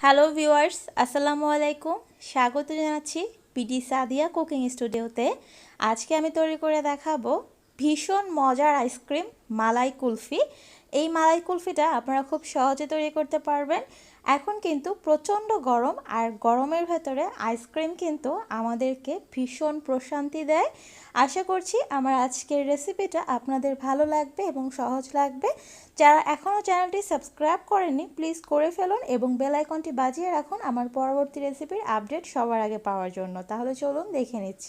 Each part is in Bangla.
হ্যালো ভিউয়ার্স আসসালামু আলাইকুম স্বাগত জানাচ্ছি পিডি সাদিয়া কুকিং স্টুডিওতে আজকে আমি তৈরি করে দেখাবো ভীষণ মজার আইসক্রিম মালাই কুলফি। এই মালাই কুলফিটা আপনারা খুব সহজে তৈরি করতে পারবেন। এখন কিন্তু প্রচণ্ড গরম আর গরমের ভেতরে আইসক্রিম কিন্তু আমাদেরকে ভীষণ প্রশান্তি দেয়। আশা করছি আমার আজকের রেসিপিটা আপনাদের ভালো লাগবে এবং সহজ লাগবে। যারা এখনও চ্যানেলটি সাবস্ক্রাইব করেনি প্লিজ করে ফেলুন এবং বেল আইকনটি বাজিয়ে রাখুন আমার পরবর্তী রেসিপির আপডেট সবার আগে পাওয়ার জন্য। তাহলে চলুন দেখে নিচ্ছি।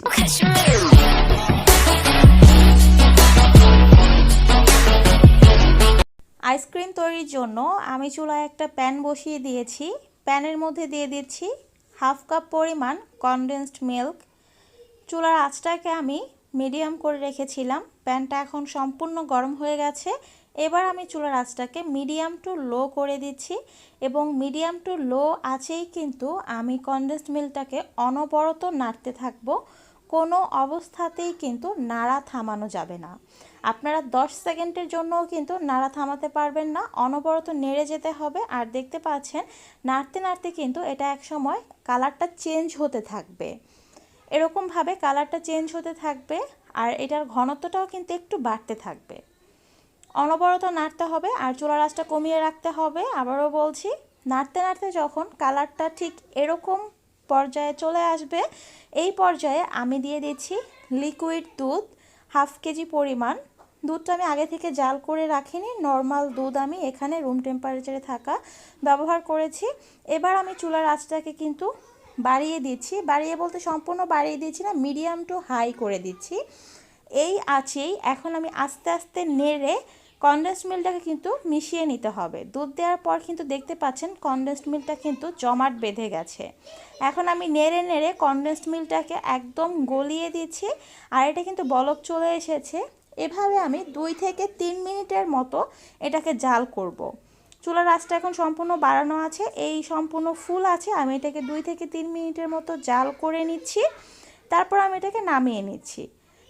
আইসক্রিম তৈরির জন্য আমি চুলায় একটা প্যান বসিয়ে দিয়েছি। প্যানের মধ্যে দিয়ে দিচ্ছি হাফ কাপ পরিমাণ কনডেন্সড মিল্ক চুলার আঁচটাকে আমি মিডিয়াম করে রেখেছিলাম। প্যানটা এখন সম্পূর্ণ গরম হয়ে গেছে। এবার আমি চুলার আঁচটাকে মিডিয়াম টু লো করে দিচ্ছি এবং মিডিয়াম টু লো আছেই কিন্তু আমি কনডেন্সড মিল্কটাকে অনবরত নাড়তে থাকব। কোনো অবস্থাতেই কিন্তু নাড়া থামানো যাবে না। আপনারা 10 সেকেন্ডের জন্যও কিন্তু নাড়া থামাতে পারবেন না, অনবরত নেড়ে যেতে হবে। আর দেখতে পাচ্ছেন, নাড়তে নাড়তে কিন্তু এটা এক সময় কালারটা চেঞ্জ হতে থাকবে। এরকমভাবে কালারটা চেঞ্জ হতে থাকবে আর এটার ঘনত্বটাও কিন্তু একটু বাড়তে থাকবে। অনবরত নাড়তে হবে আর চুলার আঁচটা কমিয়ে রাখতে হবে। আবারও বলছি, নাড়তে নাড়তে যখন কালারটা ঠিক এরকম পর্যায়ে চলে আসবে, এই পর্যায়ে আমি দিয়ে দিচ্ছি লিকুইড দুধ। হাফ কেজি পরিমাণ। দুধটা আমি আগে থেকে জাল করে রাখিনি। নর্মাল দুধ আমি এখানে রুম টেম্পারেচারে থাকা ব্যবহার করেছি। এবার আমি চুলার আঁচটাকে কিন্তু বাড়িয়ে দিচ্ছি। বাড়িয়ে বলতে সম্পূর্ণ বাড়িয়ে দিচ্ছি না মিডিয়াম টু হাই করে দিচ্ছি। এই আছেই এখন আমি আস্তে আস্তে নেড়ে কনডেন্সড মিল্কটাকে কিন্তু মিশিয়ে নিতে হবে। দুধ দেওয়ার পর কিন্তু দেখতে পাচ্ছেন কনডেন্সড মিল্কটা কিন্তু জমাট বেঁধে গেছে। এখন আমি নেড়ে নেড়ে কনডেন্সড মিল্কটাকে একদম গলিয়ে দিচ্ছি আর এটা কিন্তু বলক চলে এসেছে। এভাবে আমি দুই থেকে তিন মিনিটের মতো এটাকে জাল করব। চুলার আঁচটা এখন সম্পূর্ণ বাড়ানো আছে। এই সম্পূর্ণ ফুল আছে। আমি এটাকে দুই থেকে তিন মিনিটের মতো জাল করে নিচ্ছি। তারপর আমি এটাকে নামিয়ে নিচ্ছি।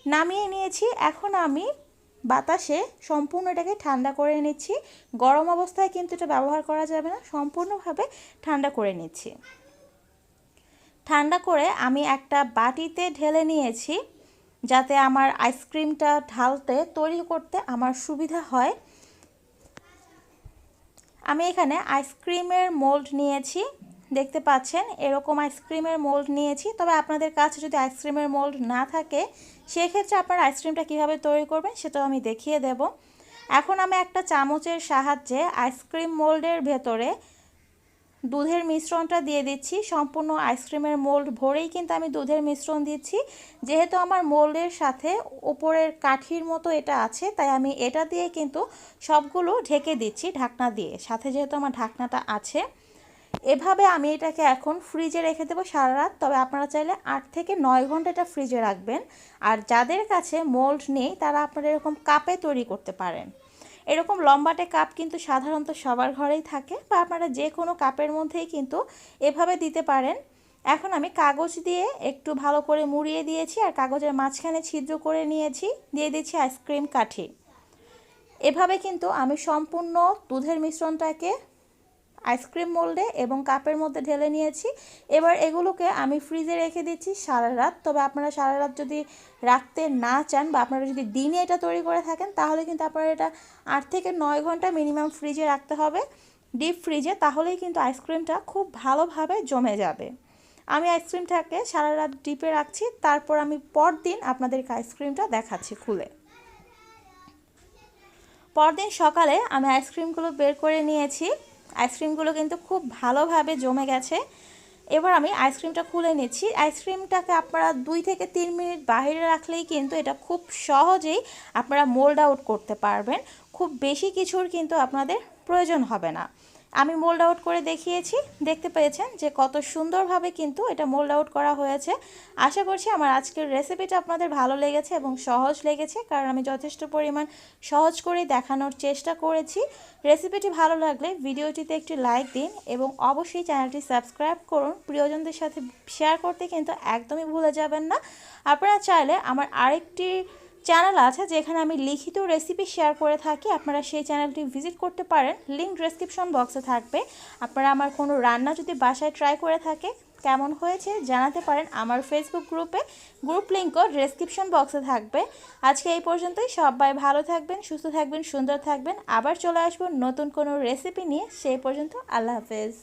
নামিয়ে নিয়েছি। এখন আমি বাতাসে সম্পূর্ণ এটাকে ঠান্ডা করে নিচ্ছি। গরম অবস্থায় কিন্তু এটা ব্যবহার করা যাবে না, সম্পূর্ণভাবে ঠান্ডা করে নিচ্ছি। ঠান্ডা করে আমি একটা বাটিতে ঢেলে নিয়েছি, যাতে আমার আইসক্রিমটা ঢালতে, তৈরি করতে আমার সুবিধা হয়। আমি এখানে আইসক্রিমের মোল্ড নিয়েছি। দেখতে পাচ্ছেন, এরকম আইসক্রিমের মোল্ড নিয়েছি। তবে আপনাদের কাছে যদি আইসক্রিমের মোল্ড না থাকে, সেক্ষেত্রে আপনার আইসক্রিমটা কীভাবে তৈরি করবেন সেটাও আমি দেখিয়ে দেব। এখন আমি একটা চামচের সাহায্যে আইসক্রিম মোল্ডের ভেতরে দুধের মিশ্রণটা দিয়ে দিচ্ছি। সম্পূর্ণ আইসক্রিমের মোল্ড ভরেই কিন্তু আমি দুধের মিশ্রণ দিচ্ছি। যেহেতু আমার মোল্ডের সাথে উপরের কাঠির মতো এটা আছে, তাই আমি এটা দিয়ে কিন্তু সবগুলো ঢেকে দিচ্ছি ঢাকনা দিয়ে। সাথে যেহেতু আমার ঢাকনাটা আছে এভাবে আমি এটাকে এখন ফ্রিজে রেখে দেবো সারা রাত। তবে আপনারা চাইলে আট থেকে নয় ঘণ্টা এটা ফ্রিজে রাখবেন। আর যাদের কাছে মোল্ড নেই, তারা আপনারা এরকম কাপে তৈরি করতে পারেন। এরকম লম্বাটে কাপ কিন্তু সাধারণত সবার ঘরেই থাকে বা আপনারা যে কোনো কাপের মধ্যেই কিন্তু এভাবে দিতে পারেন। এখন আমি কাগজ দিয়ে একটু ভালো করে মুড়িয়ে দিয়েছি আর কাগজের মাঝখানে ছিদ্র করে নিয়েছি। দিয়ে দিচ্ছি আইসক্রিম কাঠি। এভাবে কিন্তু আমি সম্পূর্ণ দুধের মিশ্রণটাকে আইসক্রিম মোল্ডে এবং কাপের মধ্যে ঢেলে নিয়েছি। এবার এগুলোকে আমি ফ্রিজে রেখে দিচ্ছি সারা রাত। তবে আপনারা সারা রাত যদি রাখতে না চান বা আপনারা যদি দিনে এটা তৈরি করে থাকেন, তাহলে কিন্তু আপনারা এটা আট থেকে নয় ঘণ্টা মিনিমাম ফ্রিজে রাখতে হবে। ডিপ ফ্রিজে তাহলেই কিন্তু আইসক্রিমটা খুব ভালোভাবে জমে যাবে। আমি আইসক্রিমটাকে সারা রাত ডিপে রাখছি, তারপর আমি পরদিন আপনাদেরকে আইসক্রিমটা দেখাচ্ছি খুলে। পরদিন সকালে আমি আইসক্রিমগুলো বের করে নিয়েছি। আইসক্রিমগুলো কিন্তু খুব ভালোভাবে জমে গেছে। এবার আমি আইসক্রিমটা খুলে নিচ্ছি। আইসক্রিমটাকে আপনারা দুই থেকে তিন মিনিট বাহিরে রাখলেই কিন্তু এটা খুব সহজেই আপনারা মোল্ড আউট করতে পারবেন। খুব বেশি কিছুর কিন্তু আপনাদের প্রয়োজন হবে না। আমি মোল্ড আউট করে দেখিয়েছি। দেখতে পেয়েছেন যে কত সুন্দরভাবে কিন্তু এটা মোল্ড আউট করা হয়েছে। আশা করছি আমার আজকের রেসিপিটা আপনাদের ভালো লেগেছে এবং সহজ লেগেছে, কারণ আমি যথেষ্ট পরিমাণ সহজ করে দেখানোর চেষ্টা করেছি। রেসিপিটি ভালো লাগলে ভিডিওটিতে একটি লাইক দিন এবং অবশ্যই চ্যানেলটি সাবস্ক্রাইব করুন। প্রিয়জনদের সাথে শেয়ার করতে কিন্তু একদমই ভুলে যাবেন না। আপনারা চাইলে আমার আরেকটি চ্যানেল আছে যেখানে আমি লিখিত রেসিপি শেয়ার করে থাকি। আপনারা সেই চ্যানেলটি ভিজিট করতে পারেন। লিঙ্ক ডেসক্রিপশন বক্সে থাকবে। আপনারা আমার কোনো রান্না যদি বাসায় ট্রাই করে থাকে, কেমন হয়েছে জানাতে পারেন আমার ফেসবুক গ্রুপে গ্রুপ লিঙ্কও ডেসক্রিপশন বক্সে থাকবে। আজকে এই পর্যন্তই। সবাই ভালো থাকবেন, সুস্থ থাকবেন, সুন্দর থাকবেন। আবার চলে আসব নতুন কোনো রেসিপি নিয়ে। সেই পর্যন্ত আল্লাহ হাফেজ।